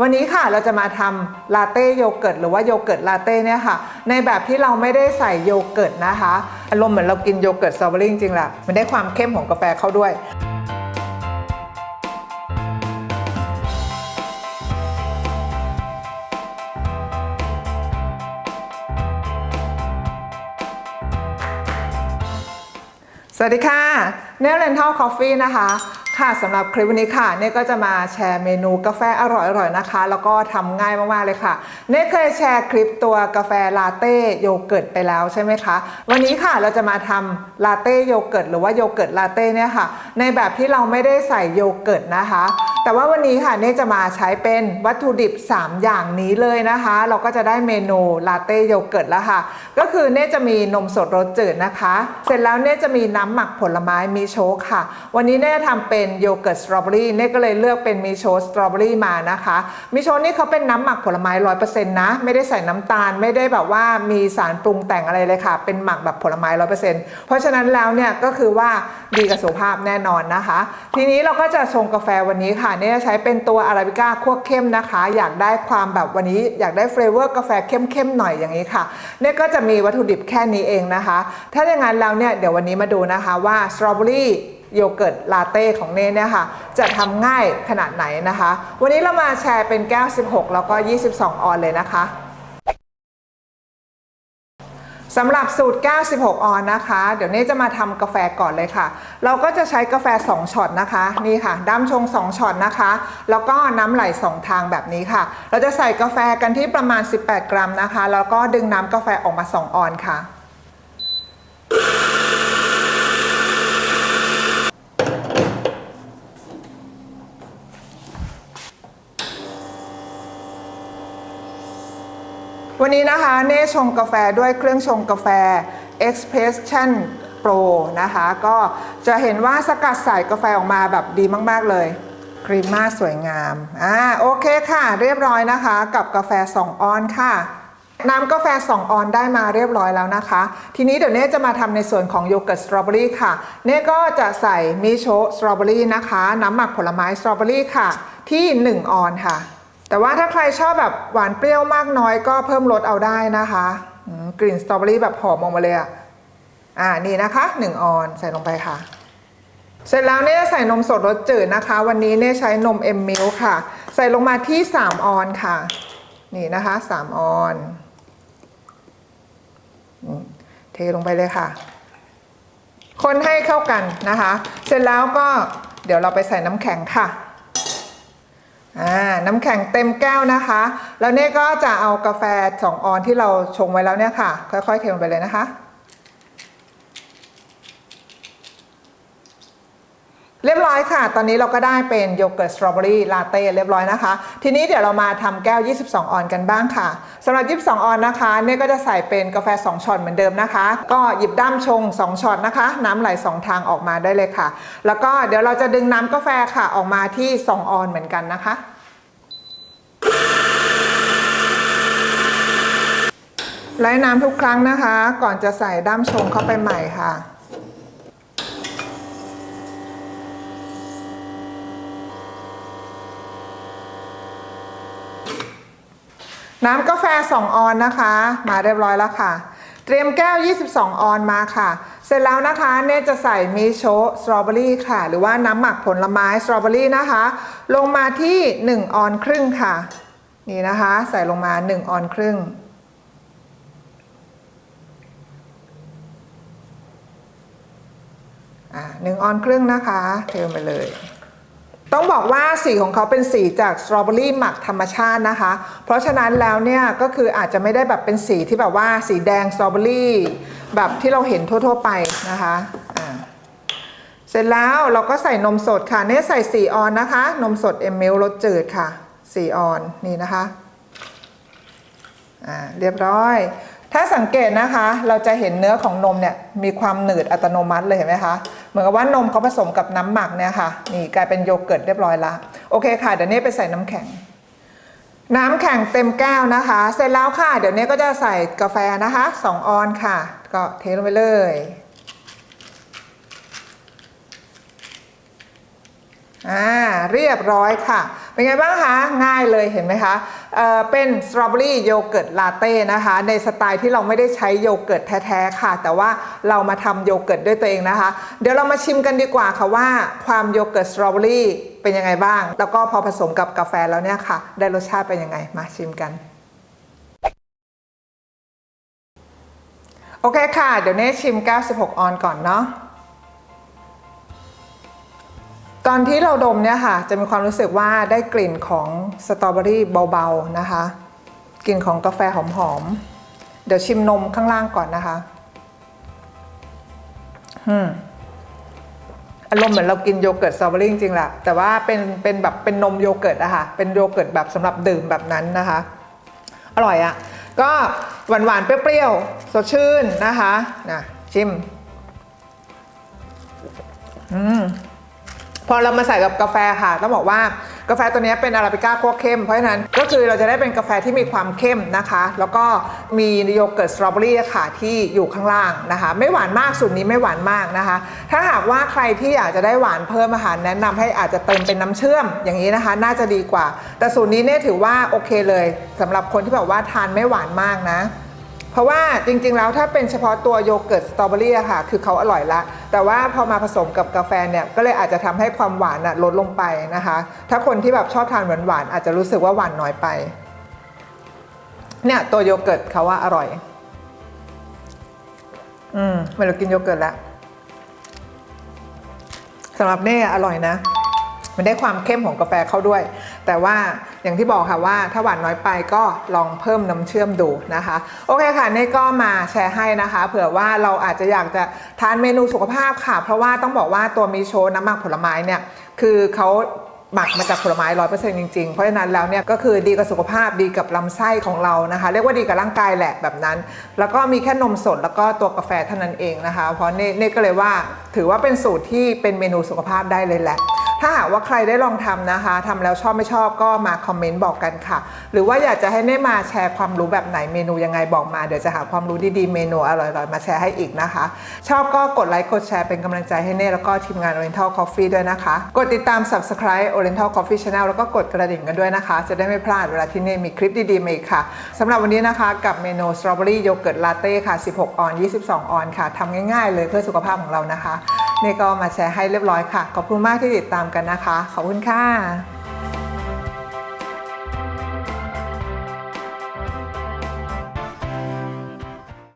วันนี้ค่ะเราจะมาทำลาเต้โยเกิร์ตหรือว่าโยเกิร์ตลาเต้เนี่ยค่ะ ในแบบที่เราไม่ได้ใส่โยเกิร์ตนะคะอารมณ์เหมือนเรากินโยเกิร์ตสตรอเบอรี่จริงๆแหละมันได้ความเข้มของกาแฟเข้าด้วย สวัสดีค่ะเนลเลนทัลคอฟฟี่นะคะ ค่ะสำหรับคลิปวันนี้ค่ะเน่ก็จะมาแชร์เมนูกาแฟอร่อยๆนะคะ แล้วก็ทำง่ายมากๆเลยค่ะเน่เคยแชร์คลิปตัวกาแฟลาเต้โยเกิร์ตไปแล้วใช่ไหมคะวันนี้ค่ะเราจะมาทำลาเต้โยเกิร์ตหรือว่าโยเกิร์ตลาเต้เนี่ยค่ะ ในแบบที่เราไม่ได้ใส่โยเกิร์ตนะคะ แต่ว่าวันนี้ค่ะเน่จะมาใช้เป็นวัตถุดิบ 3 อย่างนี้เลยนะคะ เราก็จะได้เมนูลาเต้โยเกิร์ตแล้วค่ะ ก็คือเน่จะมีนมสดรสจืดนะคะ เสร็จแล้วเน่จะมีน้ำหมักผลไม้มีโชคค่ะ วันนี้เน่จะทำเป็นโยเกิร์ตสตรอเบอรี่เน่ก็เลยเลือกเป็นมีโชสตรอเบอรี่มานะคะมีโชนี่เขาเป็นน้ำหมักผลไม้ร้อยเปอร์เซ็นต์นะไม่ได้ใส่น้ำตาลไม่ได้แบบว่ามีสารปรุงแต่งอะไรเลยค่ะ เป็นหมักแบบผลไม้ร้อยเปอร์เซ็นต์เพราะฉะนั้นแล้วเนี่ยก็คือว่าดีกับสุขภาพแน่นอนนะคะ ทีนี้เราก็จะชงกาแฟวันนี้ค่ะเนี่ยจะใช้เป็นตัวอาราบิก้าคั่วเข้มนะคะ อยากได้ความแบบวันนี้อยากได้เฟรเวอร์กาแฟเข้มๆหน่อยอย่างนี้ค่ะเนี่ยก็จะมีวัตถุดิบแค่นี้เองนะคะ ถ้าอย่างนั้นแล้วเนี่ยเดี๋ยววันนี้มาดูนะคะว่าสตรอเบอรี่โยเกิร์ตลาเต้ของเน่เนี่ยค่ะจะทำง่ายขนาดไหนนะคะ วันนี้เรามาแชร์เป็นแก้ว 16 แล้วก็ 22 ออนเลยนะคะ สำหรับสูตร 96 ออนนะคะ เดี๋ยวนี้จะมาทำกาแฟก่อนเลยค่ะ เราก็จะใช้กาแฟ 2 ช็อตนะคะ นี่ค่ะด้ามชง 2 ช็อตนะคะ แล้วก็น้ำไหล 2 ทางแบบนี้ค่ะ เราจะใส่กาแฟกันที่ประมาณ 18 กรัมนะคะ แล้วก็ดึงน้ำกาแฟออกมา 2 ออนค่ะ วันนี้นะคะ เน่ชงกาแฟด้วยเครื่องชงกาแฟ Expression Pro นะคะ ก็จะเห็นว่าสกัดใส่กาแฟออกมาแบบดีมาก ๆ เลยครีมมาสวยงามอ่าโอเคค่ะ เรียบร้อยนะคะ กับกาแฟ 2 ออนค่ะน้ำกาแฟ 2 ออนได้มาเรียบร้อยแล้วนะคะ ทีนี้เดี๋ยวเน่จะมาทำในส่วนของโยเกิร์ตสตรอเบอรี่ค่ะ เน่ก็จะใส่มิโชสตรอเบอรี่นะคะ น้ำหมักผลไม้สตรอเบอรี่ค่ะ ที่ 1 ออนค่ะ แต่ว่าถ้าใครชอบแบบหวานเปรี้ยวมากน้อยก็เพิ่มรสเอาได้นะคะกลิ่นสตรอเบอรี่แบบหอมออกมาเลยอะอ่านี่นะคะ1ออนใส่ลงไปค่ะ เสร็จแล้วเนี่ยใส่นมสดรสจืดนะคะ วันนี้เนี่ยใช้นมเอ็มมิลค่ะ ใส่ลงมาที่ 3 ออนค่ะ นี่นะคะ3ออนเทลงไปเลยค่ะ คนให้เข้ากันนะคะ เสร็จแล้วก็เดี๋ยวเราไปใส่น้ำแข็งค่ะ อ่าน้ำแข็งเต็มแก้วนะคะ แล้วเนี่ยก็จะเอากาแฟ 2 ออนที่เราชงไว้แล้วเนี่ยค่ะ ค่อยๆเทลงไปเลยนะคะ เรียบร้อยค่ะ ตอนนี้เราก็ได้เป็นโยเกิร์ตสตรอเบอรี่ลาเต้เรียบร้อยนะคะ ทีนี้เดี๋ยวเรามาทำแก้ว 22 ออนกันบ้างค่ะสำหรับ 22 ออนนะคะ เนี่ยก็จะใส่เป็นกาแฟ 2ช็อตเหมือนเดิมนะคะ ก็หยิบด้ามชง 2ช็อตนะคะ น้ำไหล 2 ทางออกมาได้เลยค่ะ แล้วก็เดี๋ยวเราจะดึงน้ำกาแฟค่ะออกมาที่ 2 ออนเหมือนกันนะคะไล่น้ำทุกครั้งนะคะ ก่อนจะใส่ด้ามชงเข้าไปใหม่ค่ะ น้ำกาแฟ 2 ออนนะคะ มาเรียบร้อยแล้วค่ะ เตรียมแก้ว 22 ออนมาค่ะ เสร็จแล้วนะคะเน่จะใส่มิโชสตรอเบอรี่ค่ะ หรือว่าน้ำหมักผลไม้สตรอเบอรี่นะคะ ลงมาที่ 1 ออนครึ่งค่ะ นี่นะคะ ใส่ลงมา 1 ออนครึ่งอ่าหนึ่งออนครึ่งนะคะ เทลงไปเลย ต้องบอกว่าสีของเขาเป็นสีจากสตรอเบอรี่หมักธรรมชาตินะคะ เพราะฉะนั้นแล้วเนี่ยก็คืออาจจะไม่ได้แบบเป็นสีที่แบบว่าสีแดงสตรอเบอรี่แบบที่เราเห็นทั่ว ๆ ไปนะคะเสร็จแล้วเราก็ใส่นมสดค่ะเนี่ยใส่4ออนนะคะ นมสดเอมมิลรสจืดค่ะ4ออนนี่นะคะอ่าเรียบร้อย ถ้าสังเกตนะคะ เราจะเห็นเนื้อของนมเนี่ยมีความหนืดอัตโนมัติเลยเห็นไหมคะ เหมือนกับว่านมเขาผสมกับน้ำหมักเนี่ยค่ะนี่กลายเป็นโยเกิร์ตเรียบร้อยละโอเคค่ะ เดี๋ยวนี้ไปใส่น้ำแข็ง น้ำแข็งเต็มแก้วนะคะ เสร็จแล้วค่ะ เดี๋ยวนี้ก็จะใส่กาแฟนะคะ2ออนค่ะ ก็เทลงไปเลยอ่าเรียบร้อยค่ะ เป็นไงบ้างคะง่ายเลยเห็นไหมคะ เป็นสตรอเบอรี่โยเกิร์ตลาเต้นะคะ ในสไตล์ที่เราไม่ได้ใช้โยเกิร์ตแท้ๆค่ะ แต่ว่าเรามาทำโยเกิร์ตด้วยตัวเองนะคะ เดี๋ยวเรามาชิมกันดีกว่าค่ะว่าความโยเกิร์ตสตรอเบอรี่เป็นยังไงบ้าง แล้วก็พอผสมกับกาแฟแล้วเนี่ยค่ะ ได้รสชาติเป็นยังไงมาชิมกันโอเคค่ะ เดี๋ยวเน่ชิม 96 ออนก่อนเนาะ ตอนที่เราดมเนี่ยค่ะ จะมีความรู้สึกว่าได้กลิ่นของสตรอเบอรี่เบาๆนะคะ กลิ่นของกาแฟหอมๆ เดี๋ยวชิมนมข้างล่างก่อนนะคะอืมอารมณ์เหมือนเรากินโยเกิร์ตสตรอเบอรี่จริงๆแหละแต่ว่าเป็นเป็นแบบเป็นนมโยเกิร์ตอะค่ะเป็นโยเกิร์ตแบบสำหรับดื่มแบบนั้นนะคะ อร่อยอะก็หวานๆเปรี้ยวๆสดชื่นนะคะนะชิมอืม พอเรามาใส่กับกาแฟค่ะต้องบอกว่ากาแฟตัวนี้เป็นอาราบิก้าคั่วเข้ม เพราะฉะนั้นก็คือเราจะได้เป็นกาแฟที่มีความเข้มนะคะ แล้วก็มีโยเกิร์ตสตรอเบอรี่ค่ะที่อยู่ข้างล่างนะคะ ไม่หวานมากสูตรนี้ไม่หวานมากนะคะ ถ้าหากว่าใครที่อยากจะได้หวานเพิ่มอาหารแนะนำให้อาจจะเติมเป็นน้ำเชื่อมอย่างนี้นะคะ น่าจะดีกว่า แต่สูตรนี้เนี่ยถือว่าโอเคเลยสำหรับคนที่แบบว่าทานไม่หวานมากนะ เพราะว่าจริงๆแล้วถ้าเป็นเฉพาะตัวโยเกิร์ตสตรอเบอรี่ค่ะ คือเขาอร่อยละ แต่ว่าพอมาผสมกับกาแฟเนี่ยก็เลยอาจจะทำให้ความหวานน่ะลดลงไปนะคะ ถ้าคนที่แบบชอบทานหวานๆอาจจะรู้สึกว่าหวานน้อยไปเนี่ยตัวโยเกิร์ตเขาว่าอร่อย อืมเมื่อเรากินโยเกิร์ตแล้วสำหรับเน่อร่อยนะ มันได้ความเข้มของกาแฟเข้าด้วย แต่ว่า อย่างที่บอกค่ะว่าถ้าหวานน้อยไปก็ลองเพิ่มน้ำเชื่อมดูนะคะ โอเคค่ะเน่ก็มาแชร์ให้นะคะ เผื่อว่าเราอาจจะอยากจะทานเมนูสุขภาพค่ะ เพราะว่าต้องบอกว่าตัวมิโชน้ำหมักผลไม้เนี่ยคือเขาหมักมาจากผลไม้ร้อยเปอร์เซ็นต์จริงๆ เพราะฉะนั้นแล้วเนี่ยก็คือดีกับสุขภาพดีกับลำไส้ของเรานะคะ เรียกว่าดีกับร่างกายแหละแบบนั้น แล้วก็มีแค่นมสดแล้วก็ตัวกาแฟเท่านั้นเองนะคะ เพราะเน่ก็เลยว่าถือว่าเป็นสูตรที่เป็นเมนูสุขภาพได้เลยแหละ ถ้าหากว่าใครได้ลองทำนะคะทำแล้วชอบไม่ชอบก็มาคอมเมนต์บอกกันค่ะ หรือว่าอยากจะให้เน่มาแชร์ความรู้แบบไหนเมนูยังไงบอกมาเดี๋ยวจะหาความรู้ดีๆเมนูอร่อยๆมาแชร์ให้อีกนะคะ ชอบก็กดไลค์กดแชร์เป็นกำลังใจให้เน่แล้วก็ทีมงาน Oriental Coffee ด้วยนะคะ กดติดตาม Subscribe Oriental Coffee Channel แล้วก็กดกระดิ่งกันด้วยนะคะ จะได้ไม่พลาดเวลาที่เน่มีคลิปดีๆมาอีกค่ะสำหรับวันนี้นะคะกับเมนู Strawberry Yogurt Latte ค่ะ 16 ออน 22 ออนค่ะทำง่ายๆเลยเพื่อสุขภาพของเรานะคะ นี่ก็มาแชร์ให้เรียบร้อยค่ะ ขอบคุณมากที่ติดตามกันนะคะ ขอบคุณค่ะ